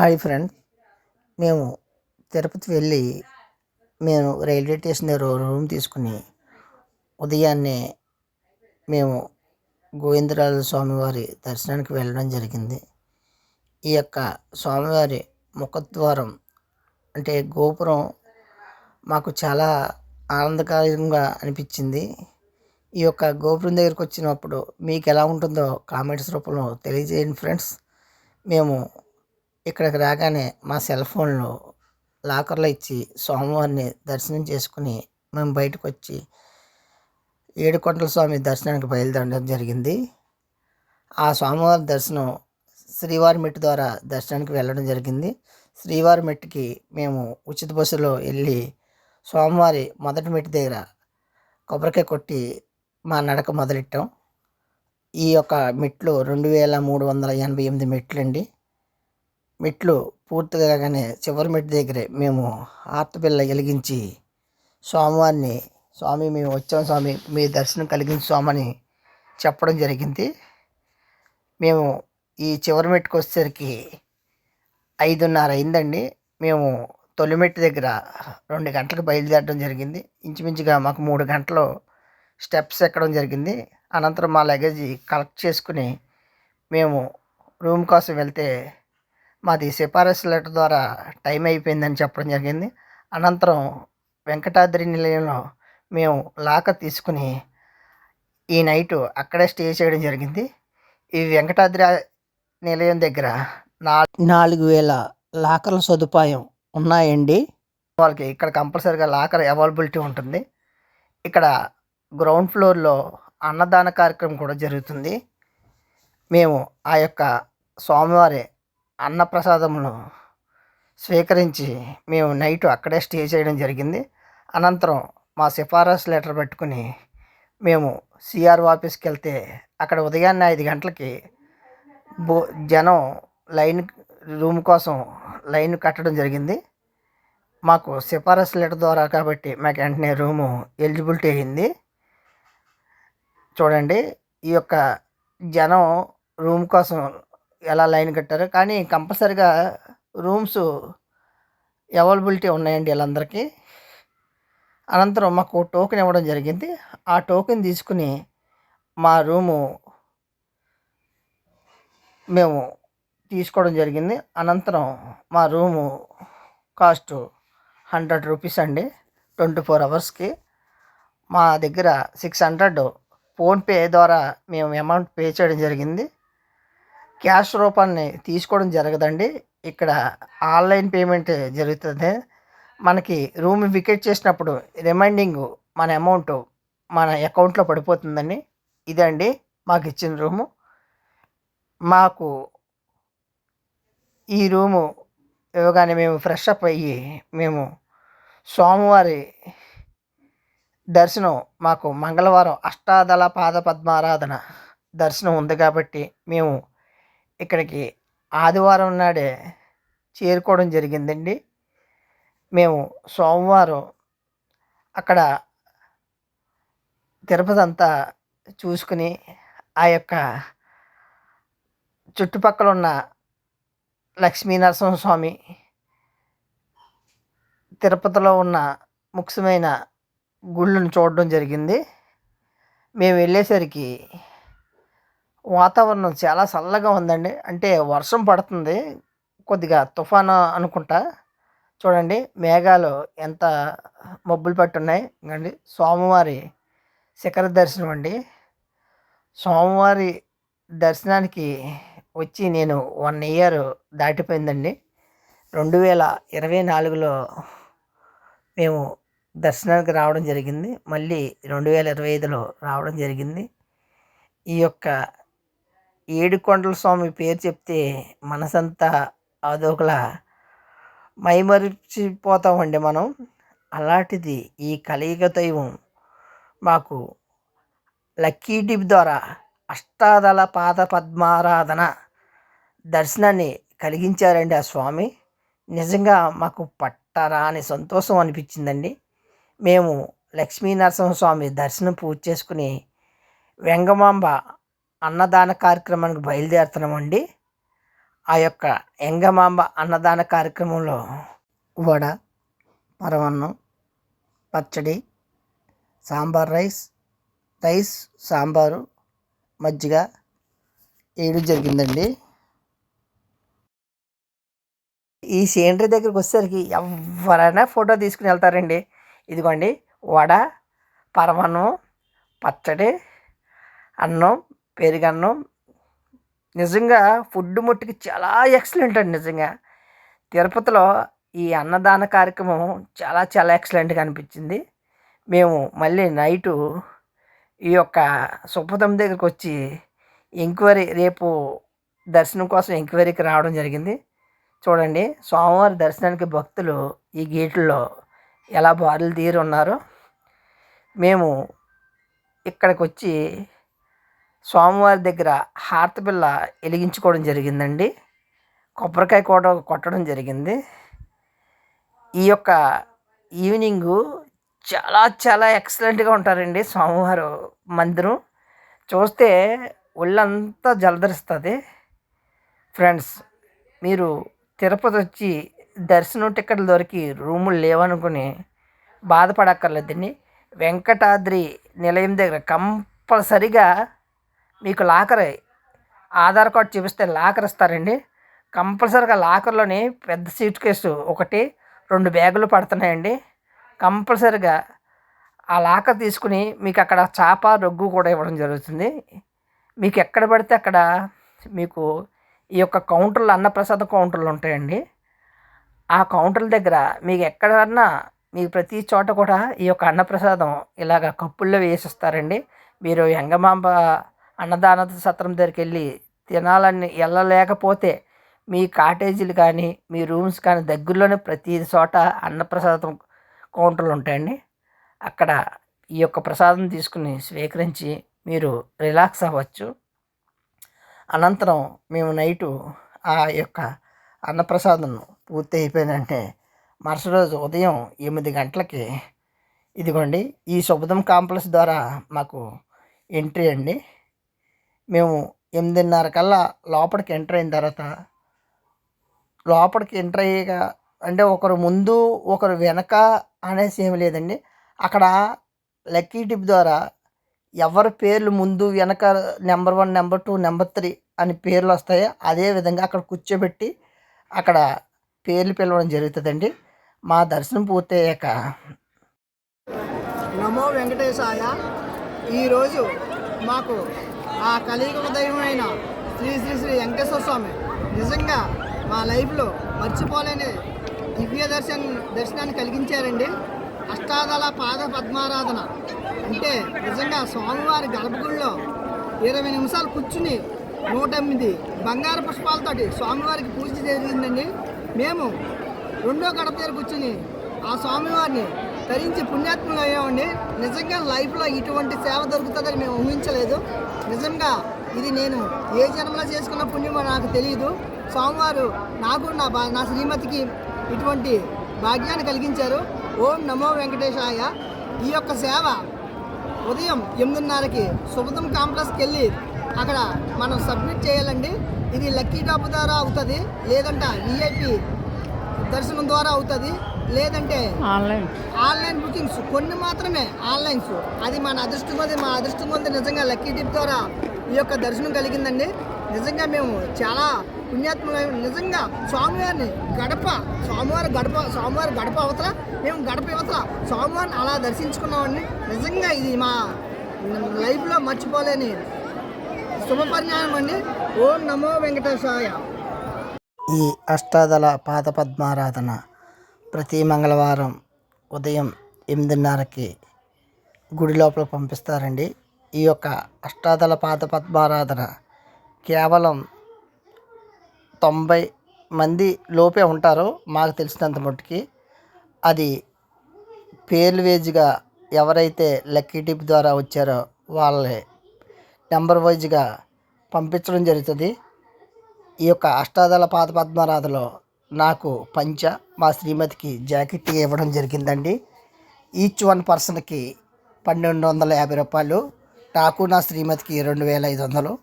Hi friend. మేము తిరుపతి వెళ్ళి మేము రైల్వే స్టేషన్ దగ్గర రూమ్ తీసుకుని ఉదయాన్నే మేము గోవిందరాజ స్వామివారి దర్శనానికి వెళ్ళడం జరిగింది. ఈ యొక్క స్వామివారి ముఖద్వారం అంటే గోపురం మాకు చాలా ఆనందకరంగా అనిపించింది. ఈ యొక్క గోపురం దగ్గరికి వచ్చినప్పుడు మీకు ఎలా ఉంటుందో కామెంట్స్ రూపంలో తెలియజేయండి ఫ్రెండ్స్. మేము ఇక్కడికి రాగానే మా సెల్ ఫోన్లో లాకర్లో ఇచ్చి స్వామివారిని దర్శనం చేసుకుని మేము బయటకు వచ్చి ఏడుకొండల స్వామి దర్శనానికి బయలుదేరడం జరిగింది. ఆ స్వామివారి దర్శనం శ్రీవారి మెట్టు ద్వారా దర్శనానికి వెళ్ళడం జరిగింది. శ్రీవారి మెట్టుకి మేము ఉచిత బస్సులో వెళ్ళి స్వామివారి మొదటి మెట్టు దగ్గర కొబ్బరికాయ కొట్టి మా నడక మొదలెట్టాం. ఈ యొక్క మెట్లు రెండు వేల మూడు వందల ఎనభై ఎనిమిది మెట్లు అండి మెట్లు పూర్తి కాగానే చివరి మెట్టు దగ్గరే మేము ఆర్తపిల్ల వెలిగించి స్వామివారిని స్వామి మేము వచ్చాం స్వామి మీ దర్శనం కలిగించి స్వామని చెప్పడం జరిగింది. మేము ఈ చివరి మెట్టుకు వచ్చేసరికి ఐదున్నర అయిందండి. మేము తొలిమెట్టు దగ్గర రెండు గంటలకు బయలుదేరడం జరిగింది. ఇంచుమించుగా మాకు మూడు గంటలు స్టెప్స్ ఎక్కడం జరిగింది. అనంతరం మా లగేజీ కలెక్ట్ చేసుకుని మేము రూమ్ కోసం వెళ్తే మాది సిఫారసు లెటర్ ద్వారా టైం అయిపోయిందని చెప్పడం జరిగింది. అనంతరం వెంకటాద్రి నిలయంలో మేము లాకర్ తీసుకుని ఈ నైటు అక్కడే స్టే చేయడం జరిగింది. ఈ వెంకటాద్రి నిలయం దగ్గర నా నాలుగు వేల లాకర్ల సదుపాయం ఉన్నాయండి. వాళ్ళకి ఇక్కడ కంపల్సరీగా లాకర్ అవైలబిలిటీ ఉంటుంది. ఇక్కడ గ్రౌండ్ ఫ్లోర్లో అన్నదాన కార్యక్రమం కూడా జరుగుతుంది. మేము ఆ యొక్క స్వామివారి అన్నప్రసాదమును స్వీకరించి మేము నైట్ అక్కడే స్టే చేయడం జరిగింది. అనంతరం మా సిఫారసు లెటర్ పెట్టుకుని మేము సిఆర్ ఆఫీస్కి వెళ్తే అక్కడ ఉదయాన్నే ఐదు గంటలకి బో జనం లైన్ రూమ్ కోసం లైన్ కట్టడం జరిగింది. మాకు సిఫారసు లెటర్ ద్వారా కాబట్టి మాకు వెంటనే రూము ఎలిజిబిలిటీ అయింది. చూడండి ఈ యొక్క జనం రూమ్ కోసం ఎలా లైన్ కట్టారు. కానీ కంపల్సరిగా రూమ్స్ అవైలబిలిటీ ఉన్నాయండి వీళ్ళందరికీ. అనంతరం మాకు టోకెన్ ఇవ్వడం జరిగింది. ఆ టోకెన్ తీసుకుని మా రూము మేము తీసుకోవడం జరిగింది. అనంతరం మా రూము కాస్ట్ హండ్రెడ్ రూపీస్ అండి ట్వంటీ ఫోర్ అవర్స్కి. మా దగ్గర సిక్స్ హండ్రెడ్ ఫోన్పే ద్వారా మేము అమౌంట్ పే చేయడం జరిగింది. క్యాష్ రూపాన్ని తీసుకోవడం జరగదండి. ఇక్కడ ఆన్లైన్ పేమెంట్ జరుగుతుంది. మనకి రూమ్ వికెట్ చేసినప్పుడు రిమైండింగ్ మన అమౌంట్ మన అకౌంట్లో పడిపోతుందండి. ఇదండి మాకు ఇచ్చిన రూము. మాకు ఈ రూము ఇవ్వగానే మేము ఫ్రెష్ అప్ అయ్యి మేము సోమవారి దర్శనం మాకు మంగళవారం అష్టాదళ పాద పద్మారాధన దర్శనం ఉంది కాబట్టి మేము ఇక్కడికి ఆదివారం నాడే చేరుకోవడం జరిగిందండి. మేము సోమవారం అక్కడ తిరుపతి అంతా చూసుకుని ఆ యొక్క చుట్టుపక్కల ఉన్న లక్ష్మీ నరసింహస్వామి తిరుపతిలో ఉన్న ముఖ్యమైన గుళ్ళను చూడడం జరిగింది. మేము వెళ్ళేసరికి వాతావరణం చాలా చల్లగా ఉందండి. అంటే వర్షం పడుతుంది. కొద్దిగా తుఫాను అనుకుంటా. చూడండి మేఘాలు ఎంత మబ్బులు పట్టున్నాయి. అండి స్వామివారి శిఖర దర్శనం అండి. స్వామివారి దర్శనానికి వచ్చి నేను వన్ ఇయర్ దాటిపోయిందండి. రెండు వేల ఇరవై నాలుగులో మేము దర్శనానికి రావడం జరిగింది. మళ్ళీ రెండు వేల ఇరవై ఐదులో రావడం జరిగింది. ఈ యొక్క ఏడుకొండల స్వామి పేరు చెప్తే మనసంతా అదొకలా మైమరిచిపోతామండి మనం. అలాంటిది ఈ కలియుగ దైవం మాకు లక్కీ డిప్ ద్వారా అష్టాదళ పాద పద్మారాధన దర్శనాన్ని కలిగించారండి ఆ స్వామి. నిజంగా మాకు పట్టరాని సంతోషం అనిపించిందండి. మేము లక్ష్మీ నరసింహస్వామి దర్శనం పూజ చేసుకుని వెంగమాంబ అన్నదాన కార్యక్రమానికి బయలుదేరుతున్నామండి. ఆ యొక్క ఎంగమాంబ అన్నదాన కార్యక్రమంలో వడ పరమన్నం పచ్చడి సాంబార్ రైస్ రైస్ సాంబారు మజ్జిగ వేయడం జరిగిందండి. ఈ సీనరీ దగ్గరికి వచ్చేసరికి ఎవరైనా ఫోటో తీసుకుని వెళ్తారండి. ఇదిగోండి వడ పరమన్నం పచ్చడి అన్నం పెరుగన్నం నిజంగా ఫుడ్ మట్టుకి చాలా ఎక్సలెంట్ అండి నిజంగా. తిరుపతిలో ఈ అన్నదాన కార్యక్రమం చాలా చాలా ఎక్సలెంట్గా అనిపించింది. మేము మళ్ళీ నైటు ఈ యొక్క సుపదం దగ్గరికి వచ్చి ఎంక్వైరీ రేపు దర్శనం కోసం ఎంక్వైరీకి రావడం జరిగింది. చూడండి సోమవారం దర్శనానికి భక్తులు ఈ గేట్లలో ఎలా బారులు తీరు ఉన్నారో మేము ఇక్కడికి వచ్చి స్వామివారి దగ్గర హారతి బిళ్ళ వెలిగించుకోవడం జరిగిందండి. కొబ్బరికాయ కూడా కొట్టడం జరిగింది. ఈ యొక్క ఈవినింగు చాలా చాలా ఎక్సలెంట్గా ఉంటారండి స్వామివారు మందిరం. చూస్తే ఒళ్ళంతా జలధరిస్తుంది. ఫ్రెండ్స్ మీరు తిరుపతి వచ్చి దర్శనం టికెట్లు దొరికి రూములు లేవనుకుని బాధపడక్కర్లేదండి. వెంకటాద్రి నిలయం దగ్గర కంపల్సరిగా మీకు లాకర్ ఆధార్ కార్డ్ చూపిస్తే లాకర్ ఇస్తారండి. కంపల్సరిగా లాకర్లోని పెద్ద సీట్ కేసు ఒకటి రెండు బ్యాగులు పడుతున్నాయండి. కంపల్సరిగా ఆ లాకర్ తీసుకుని మీకు అక్కడ చాప రొగ్గు కూడా ఇవ్వడం జరుగుతుంది. మీకు ఎక్కడ పడితే అక్కడ మీకు ఈ యొక్క కౌంటర్లు అన్నప్రసాద కౌంటర్లు ఉంటాయండి. ఆ కౌంటర్ల దగ్గర మీకు ఎక్కడన్నా మీకు ప్రతి చోట కూడా ఈ యొక్క అన్నప్రసాదం ఇలాగ కప్పుల్లో వేసిస్తారండి. మీరు ఎంగమాంబ అన్నదాన సత్రం దగ్గరికి వెళ్ళి తినాలని వెళ్ళలేకపోతే మీ కాటేజీలు కానీ మీ రూమ్స్ కానీ దగ్గరలోనే ప్రతి చోట అన్నప్రసాదం కౌంటర్లు ఉంటాయండి. అక్కడ ఈ యొక్క ప్రసాదం తీసుకుని స్వీకరించి మీరు రిలాక్స్ అవ్వచ్చు. అనంతరం మేము నైటు ఆ యొక్క అన్నప్రసాదం పూర్తి అయిపోయినంటే మరుసటి రోజు ఉదయం ఎనిమిది గంటలకి ఇదిగోండి ఈ శుభదం కాంప్లెక్స్ ద్వారా మాకు ఎంట్రీ అండి. మేము ఎనిమిదిన్నర కల్లా లోపలికి ఎంటర్ అయిన తర్వాత లోపలికి ఎంటర్ అయ్యేగా అంటే ఒకరు ముందు ఒకరు వెనక అనేసి ఏమి లేదండి. అక్కడ లక్కీ టిప్ ద్వారా ఎవరి పేర్లు ముందు వెనక number one number two number three అని పేర్లు వస్తాయో అదే విధంగా అక్కడ కూర్చోబెట్టి అక్కడ పేర్లు పిలవడం జరుగుతుందండి. మా దర్శనం పూర్తయ్యాక. నమో వెంకటేశాయ ఈరోజు మాకు ఆ కలియుగ దైవమైన శ్రీ శ్రీ శ్రీ వెంకటేశ్వర స్వామి నిజంగా మా లైఫ్లో మర్చిపోలేని దివ్య దర్శన దర్శనాన్ని కలిగించారండి. అష్టాదళ పాద పద్మారాధన. అంటే నిజంగా స్వామివారి గర్భగుడిలో ఇరవై నిమిషాలు కూర్చుని నూట ఎనిమిది బంగారు పుష్పాలతోటి స్వామివారికి పూజ జరిగిందండి. మేము రెండో గడప దగ్గర కూర్చుని ఆ స్వామివారిని ధరించి పుణ్యాత్మలు అయ్యామండి. నిజంగా లైఫ్లో ఇటువంటి సేవ దొరుకుతుందని మేము ఊహించలేదు. నిజంగా ఇది నేను ఏ జన్మలో చేసుకున్న పుణ్యమో నాకు తెలియదు స్వామివారు నాకు నా బా నా శ్రీమతికి ఇటువంటి భాగ్యాన్ని కలిగించారు. ఓం నమో వెంకటేశాయ. ఈ యొక్క సేవ ఉదయం ఎనిమిదిన్నరకి సుగతం కాంప్లెక్స్కి వెళ్ళి అక్కడ మనం సబ్మిట్ చేయాలండి. ఇది లక్కీ టాప్ ద్వారా అవుతుంది లేదంటే విఐపి దర్శనం ద్వారా అవుతుంది. లేదంటే ఆన్లైన్. ఆన్లైన్ బుకింగ్స్ కొన్ని మాత్రమే ఆన్లైన్స్. అది మన అదృష్టం కొద్ది మా అదృష్టం కొద్ది నిజంగా లక్కీ టిప్ ద్వారా ఈ యొక్క దర్శనం కలిగిందండి. నిజంగా మేము చాలా పుణ్యాత్మక నిజంగా స్వామివారిని గడప స్వామివారి గడప స్వామివారి గడప అవతల మేము గడప అవతల స్వామివారిని అలా దర్శించుకున్నామండి. నిజంగా ఇది మా లైఫ్లో మర్చిపోలేని శుభ పరిణామం అండి. ఓం నమో వెంకటేశాయ. ఈ అష్టాదళ పాద పద్మారాధన ప్రతి మంగళవారం ఉదయం ఎనిమిదిన్నరకి గుడి లోపల పంపిస్తారండి. ఈ యొక్క అష్టాదళ పాద పద్మారాధన కేవలం తొంభై మంది లోపే ఉంటారు మాకు తెలిసినంత మట్టుకి. అది పేర్లువేజ్గా ఎవరైతే లక్కీ టిప్ ద్వారా వచ్చారో వాళ్ళే నెంబర్ వైజ్గా పంపించడం జరుగుతుంది. ఈ యొక్క అష్టాదళ పాద పద్మారాధలో నాకు పంచ మా శ్రీమతికి జాకెట్ ఇవ్వడం జరిగిందండి. ఈచ్ వన్ పర్సన్కి పన్నెండు వందల యాభై రూపాయలు. నాకు నా శ్రీమతికి రెండు వేల ఐదు వందలు.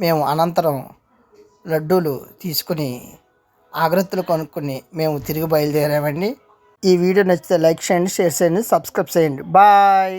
మేము అనంతరం లడ్డూలు తీసుకుని ఆగ్రత్తలు కొనుక్కొని మేము తిరిగి బయలుదేరామండి. ఈ వీడియో నచ్చితే లైక్ చేయండి షేర్ చేయండి సబ్స్క్రైబ్ చేయండి. బాయ్!